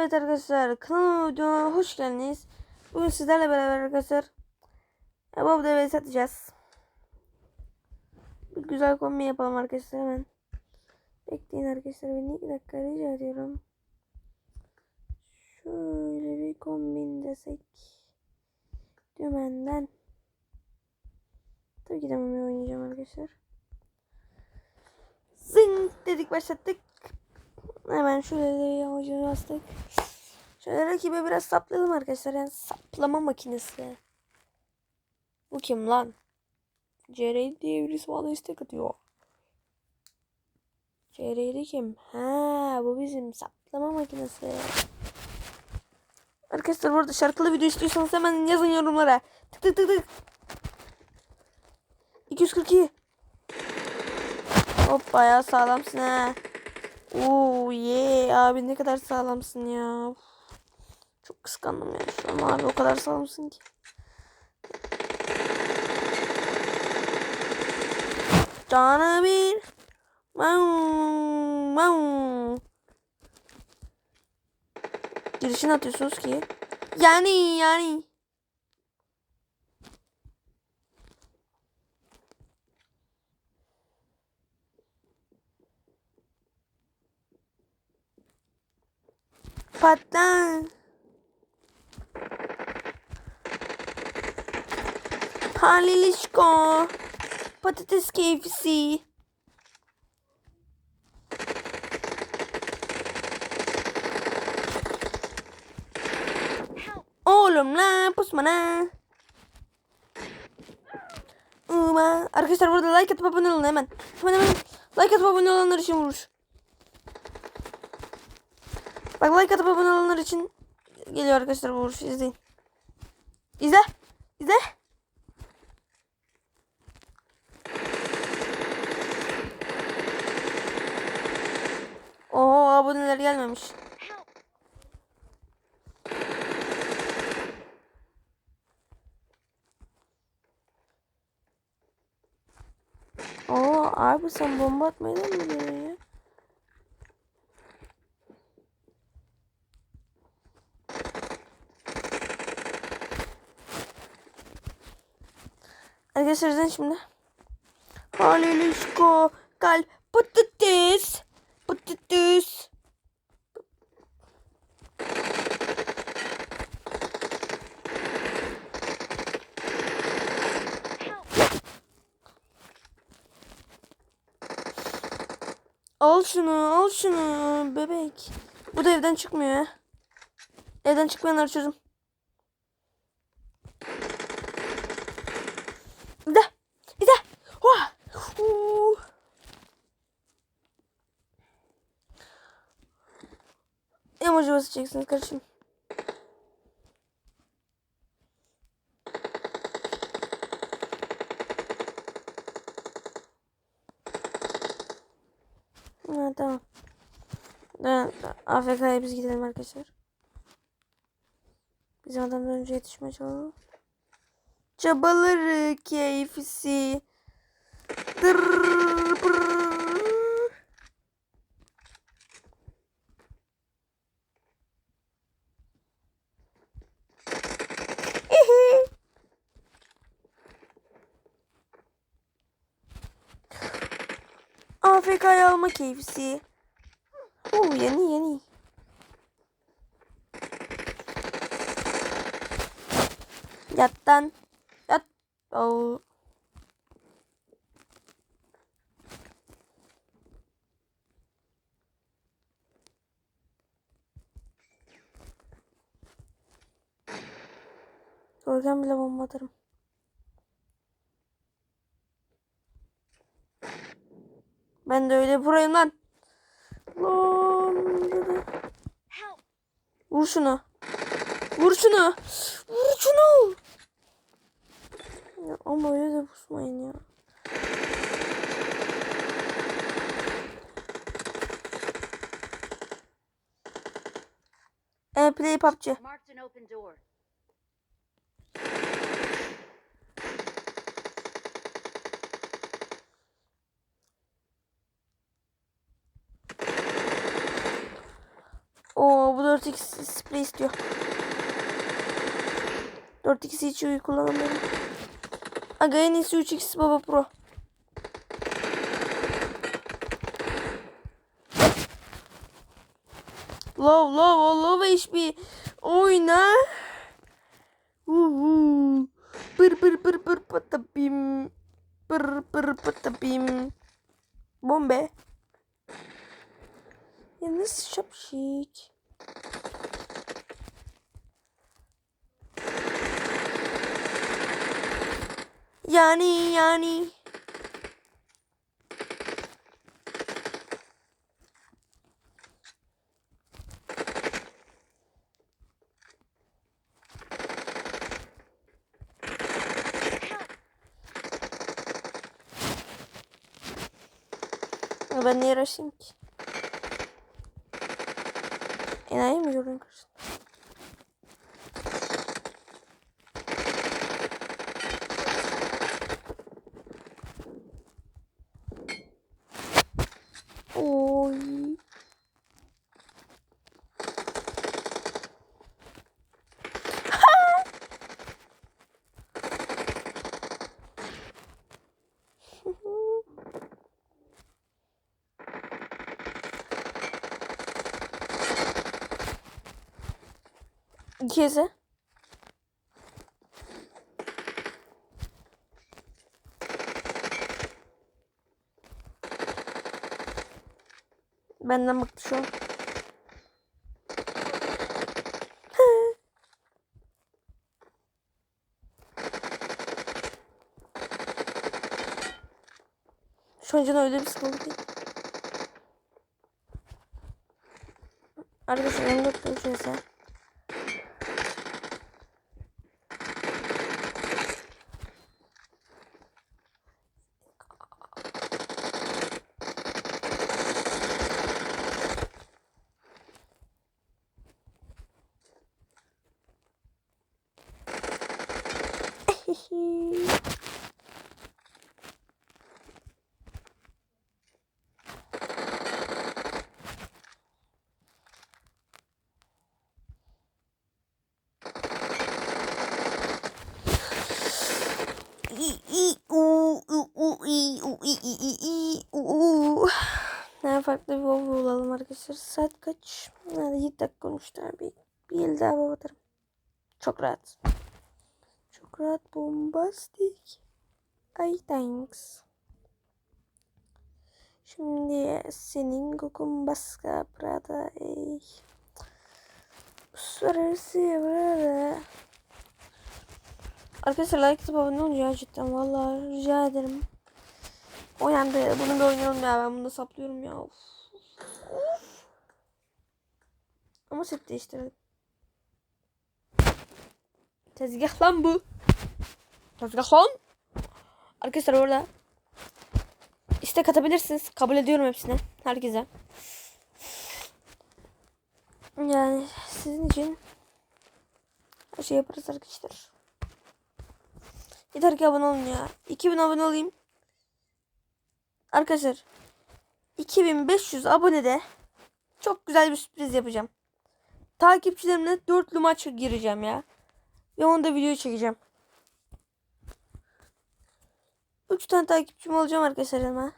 Evet arkadaşlar kanalıma videoma hoş geldiniz. Bugün sizlerle beraber arkadaşlar e, Bob Deva'yı satacağız. Bir güzel kombi yapalım arkadaşlar hemen. Bekleyin arkadaşlar beni 2 dakika rica ediyorum. Şöyle bir kombin desek. Dümenden. Tabii ki de oynayacağım arkadaşlar. Zing dedik başlattık. Hemen şöyle yavaşça bastık. Şöyle rakibe biraz saplayalım arkadaşlar. Yani saplama makinesi. Bu kim lan? CR'yi diye birisi bana istek atıyor. CR'yi kim? Ha bu bizim saplama makinesi. Arkadaşlar bu arada şarkılı video istiyorsanız hemen yazın yorumlara. Tık tık tık tık. 242. Hop bayağı sağlamsın ha. Oo ye abi ne kadar sağlamsın ya. Çok kıskandım ya şu an abi o kadar sağlamsın ki. Canı bir. Mau, mau. Girişini atıyorsunuz ki. Yani yani. Patlan. Palilişko. Patates keyfisi. Oğlum la pusmana. Uma. Arkadaşlar burada like atıp abone olun hemen. Hemen hemen. Like atıp abone olanlar için vuruş. Bak like atıp abone olanlar için geliyor arkadaşlar bu vuruş izleyin. İzle. İzle. Oo aboneler gelmemiş. Oo abi sen bomba atmayı mı izleyin şimdi. Halilişko kal patates patates. Al şunu al şunu bebek. Bu da evden çıkmıyor. Evden çıkmayanları çözüm. İzle. İzle. Oha. Huu. Emoji basacaksınız kardeşim. Ha, tamam. AFK'ya biz gidelim arkadaşlar. Bizim adamdan önce yetişmeye çalışalım. Çabaları keyfisi. Dırr, Keyfisi. Oo yeni yeni. Yattan. Ben de öyle burayım lan. Vur şunu. Vur şunu. Vur şunu. Ya ama öyle de pusmayın ya. E play PUBG. Marked an open door. Oo bu bu 4x sprey istiyor. 4x'i hiç iyi kullanamıyorum. Aga en iyisi 3x baba pro. Low low low HP. Oyna. Uhu. Pır pır pır pır patapim. Pır pır patapim. Bombe. Ya nasıl şapşik? Yani yani. Ya Ben niye uğraşayım ki? Enayi mi gördün kız? Oy. İkisi. Benden bıktı şu an. Şu an öyle bir sıkıldı ki. Arkadaşlar benim doktorum şöyle. Ne farklı bir WoW olalım arkadaşlar. Saat kaç? Hadi 7 dakika olmuşlar. Bir, bir el daha WoW atarım. Çok rahat. Rahat bombastik. Ay thanks. Şimdi senin kokun başka Prada ey. Uluslararası burada. Arkadaşlar like atıp abone olun ya cidden vallahi rica ederim. Uyandı. Bunu bir oynayalım ya. Ben bunu da saplıyorum ya. Of. Of. Ama set değiştirelim. Tezgah lan bu. Tezgah lan. Arkadaşlar orada istek atabilirsiniz. Kabul ediyorum hepsini. Herkese. Yani sizin için her şey yaparız arkadaşlar. Yeter ki abone olun ya. 2000 abone olayım. Arkadaşlar 2500 abonede çok güzel bir sürpriz yapacağım. Takipçilerimle dörtlü maç gireceğim ya. Ve onu da video çekeceğim. 3 tane takipçim olacağım arkadaşlar ama.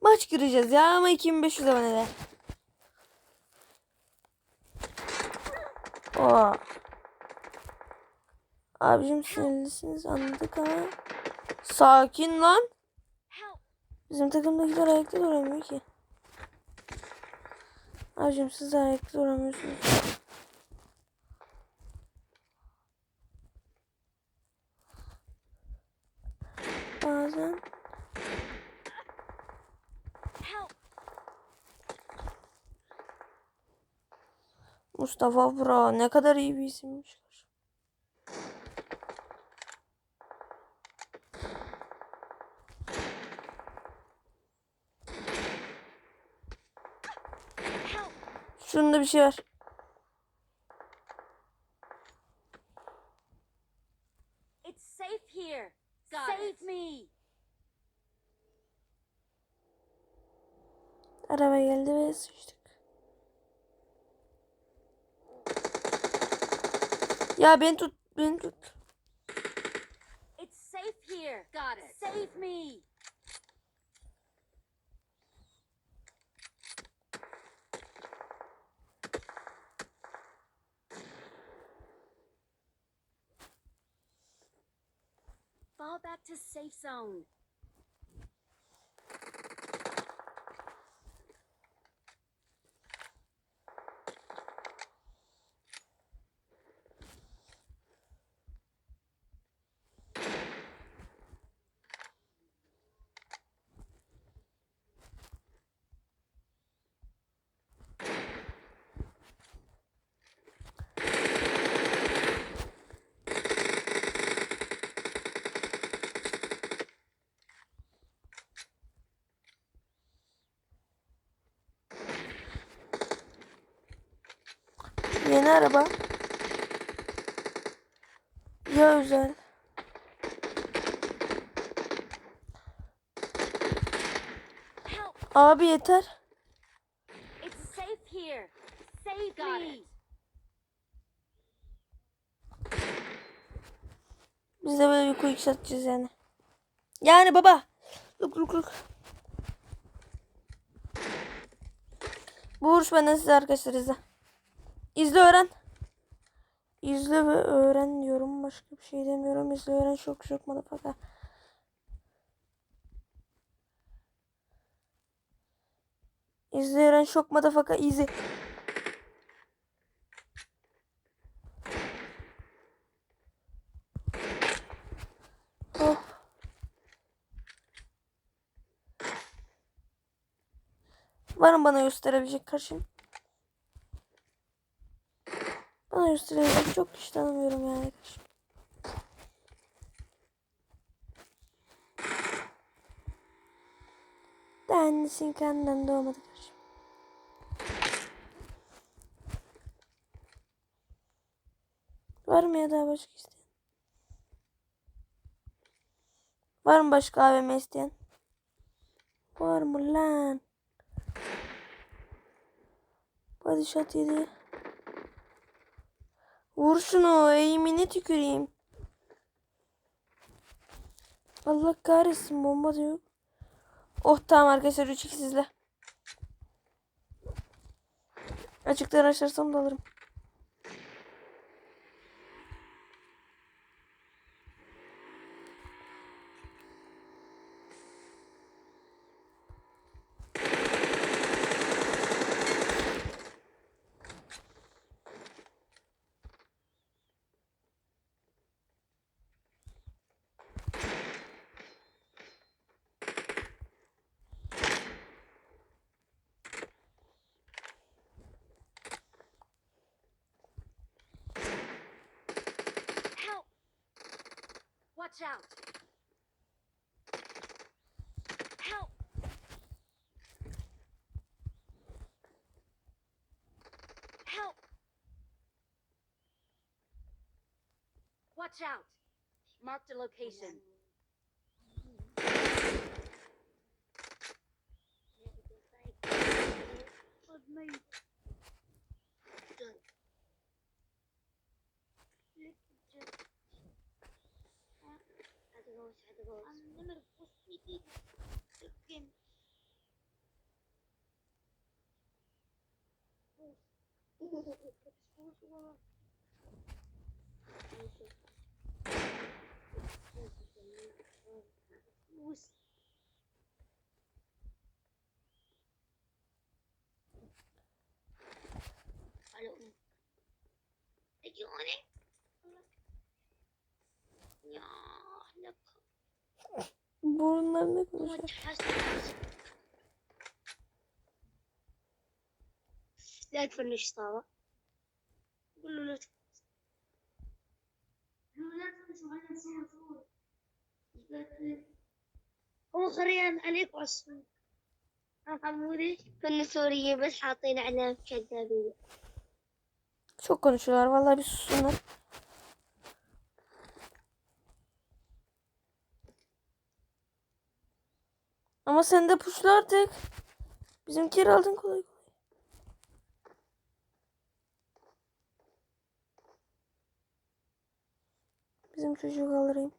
Maç gireceğiz ya ama 2500 abonede. Oo. Abicim sinirlisiniz anladık ama. Sakin lan. Bizim takımdakiler ayakta duramıyor ki. Abicim siz de ayakta duramıyorsunuz. Bazen Mustafa Bro ne kadar iyi bir isimmiş. Şunda bir şey var. It's safe here. Save me. Araba geldi ve sıçtık. Ya beni tut. Beni tut. It's safe here. Got it. Save me. Fall back to safe zone. Yeni araba. Ya özel. Abi yeter. It's safe here. Save me. Biz de böyle bir quick satacağız yani. Yani baba. Luk luk luk. Bu vuruş benden size arkadaşlar izle. İzle öğren. İzle ve öğren diyorum. Başka bir şey demiyorum. İzle öğren şok şok motherfucker. İzle öğren şok motherfucker easy. Oh. Bana gösterebilecek karşın? Bana gösterebilecek çok kişi tanımıyorum yani karşım. Denlisin kendinden doğmadı karşım. Var mı ya daha başka isteyen? Var mı başka AVM isteyen? Var mı lan? Body shot yedi. Vur şunu eğimine tüküreyim. Allah kahretsin bomba da yok. Oh tamam arkadaşlar 3 2 sizle. Açıktan açarsam da alırım. Watch out! Help! Help! Watch out! Mark the location. Hallo. Johnny? Ja, lecker. Burnlarına konuşuyor. متحسس لا تفنش طاوة قول له لا تفنش لا تفنش وأنا صور صور هو خريان عليك وعصفور حمودي كنا سوريين بس حاطين عليهم كذابين Çok konuşuyorlar. Vallahi bir susunlar. Ama sen de puşla artık. Bizimkileri aldın kolay kolay. Bizim çocuğu kaldırayım.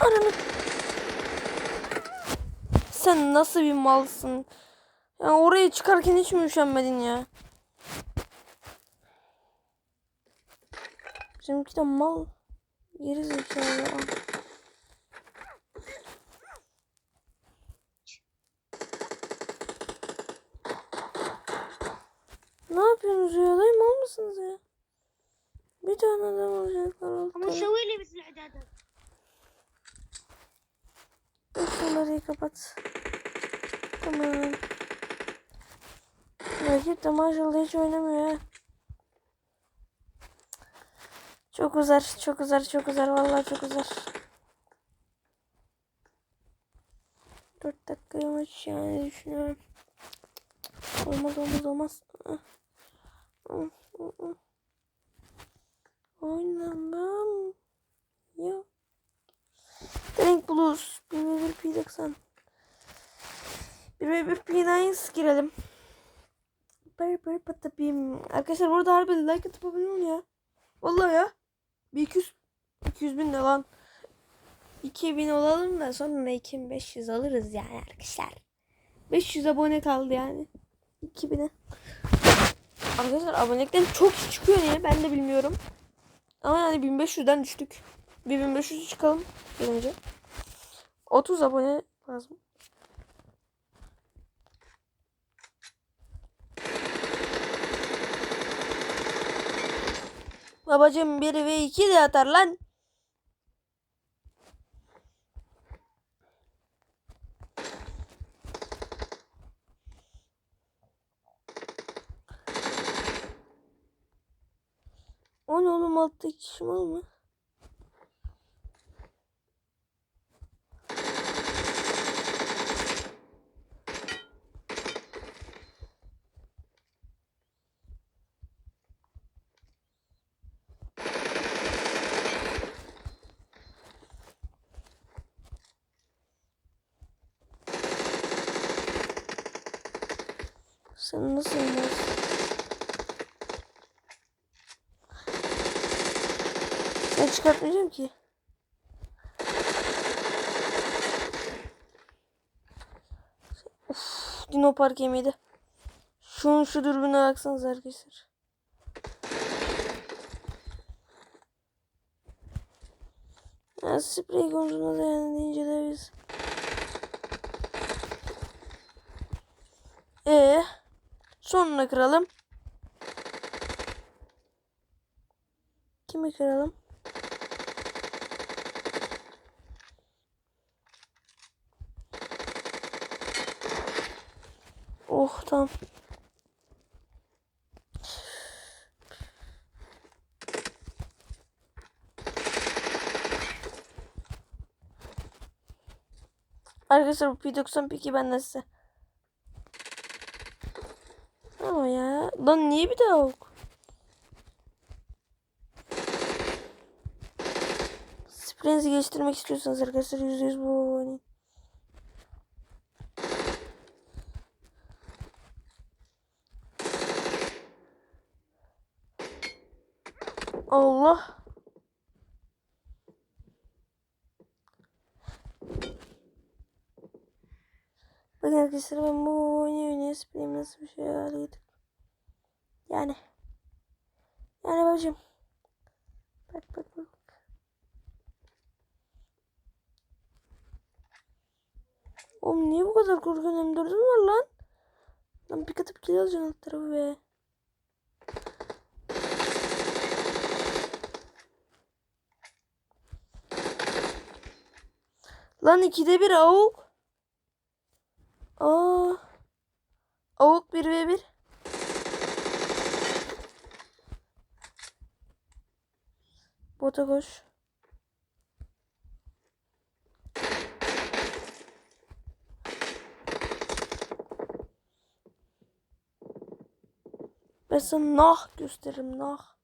Ananı. Sen nasıl bir malsın? Ya oraya çıkarken hiç mi üşenmedin ya? Bizimki de mal. Geri zekalı. Kapat. Tamam. Rakip de maşallah hiç oynamıyor. Çok uzar, çok uzar, çok uzar. Vallahi çok uzar. 4 dakikaya maç yani düşünüyorum. Olmaz olmaz olmaz. Ah, ah, ah. Oynamam. Yok. Blues 1v1 P90 1v1 P9 girelim. Bır bır patapim. Arkadaşlar burada harbi like atıp abone olun ya. Vallahi ya. Bir 200 200 bin de lan. 2000 olalım da sonra 2500 alırız yani arkadaşlar. 500 abone kaldı yani. 2000'e. Arkadaşlar abonelikten çok çıkıyor niye ben de bilmiyorum. Ama yani 1500'den düştük. Bir 1500 çıkalım bir önce. 30 abone lazım. Babacım 1 ve 2 de atar lan. O ne oğlum alttaki mı? Sen nasıl oynarsın? Ben çıkartmayacağım ki. Uf, Dino Park yemiydi. Şunun şu dürbüne baksanız arkadaşlar. Ya sprey konusunda da yani inceleriz. Ee, sonuna kıralım. Kimi kıralım? Oh tamam. Arkadaşlar bu P90 peki benden size. Ama ya. Lan niye bir daha ok? Spreyinizi geliştirmek istiyorsanız arkadaşlar %100 bu oynayın. Allah. Bakın arkadaşlar ben bu oyunu oynaya spreyim nasıl bir şey hale. Yani. Yani babacım. Bak bak bak. Oğlum niye bu kadar korkuyorsun? M4'ün var lan. Lan pik atıp kill alacaksın alt tarafı be. Lan ikide bir avuk. Aa. Avuk 1 ve 1. Bota koş. Ben sana nah gösteririm nah.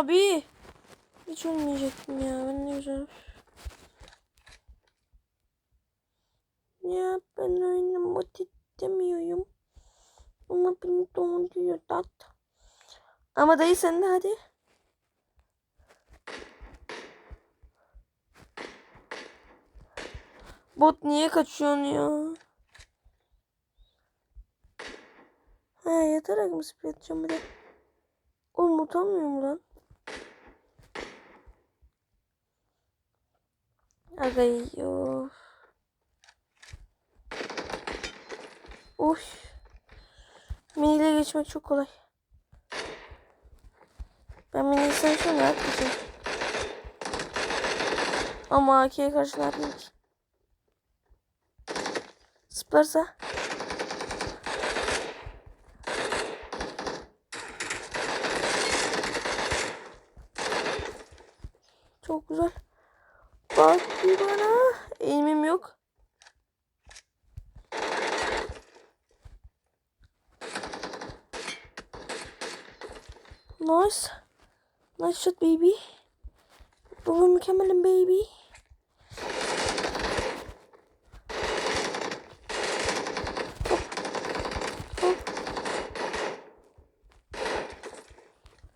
Abi. Hiç ölmeyecektim ya. Ben ne güzel. Ya ben oynamak istemiyorum. Ama beni donduruyor tat. Ama dayı sen de hadi. Bot niye kaçıyorsun ya? He yatarak mı sprey atacağım bir de? Oğlum utanmıyor mu lan? Aga yok. Uy. Miniyle geçmek çok kolay. Ben mini şu rahat geçeyim. Ama AK'ye karşı ne yapayım ki? Zıplarsa. Çok güzel. Bak bana. Eğimim yok. Nice. Nice shot baby. Bu mükemmelim baby.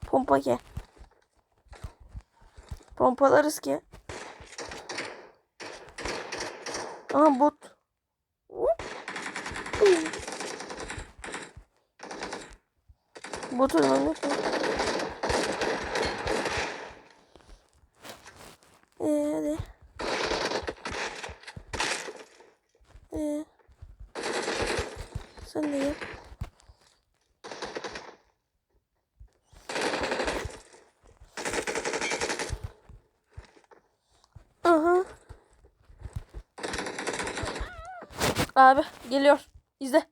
Pompa ki. Pompalarız ki. Aha bot. Hop. Huu. Botu ölmek mi? Ee, hadi. Ee. Sen de yap. Aha. Abi geliyor. İzle.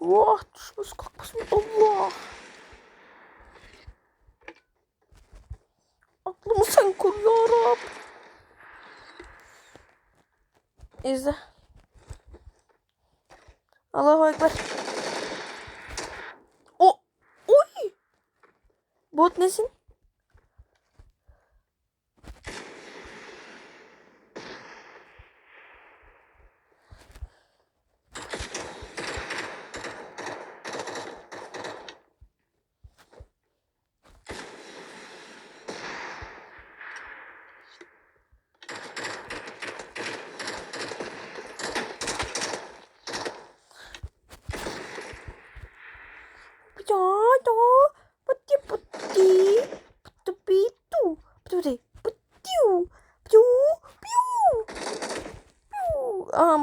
Oh düşmüş kalkmış. Allah. Aklımı sen koru ya Rab. İzle. Allahu Ekber. O. Oy. Bot nesin?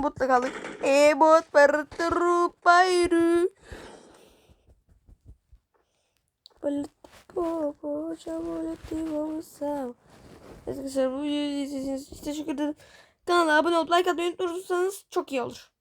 Aha botla kaldık. E bot perturupairu. Politico, politico, sav. Arkadaşlar bu videoyu izlediğiniz için teşekkür ederim. Kanala abone olup like atmayı unutmazsanız çok iyi olur.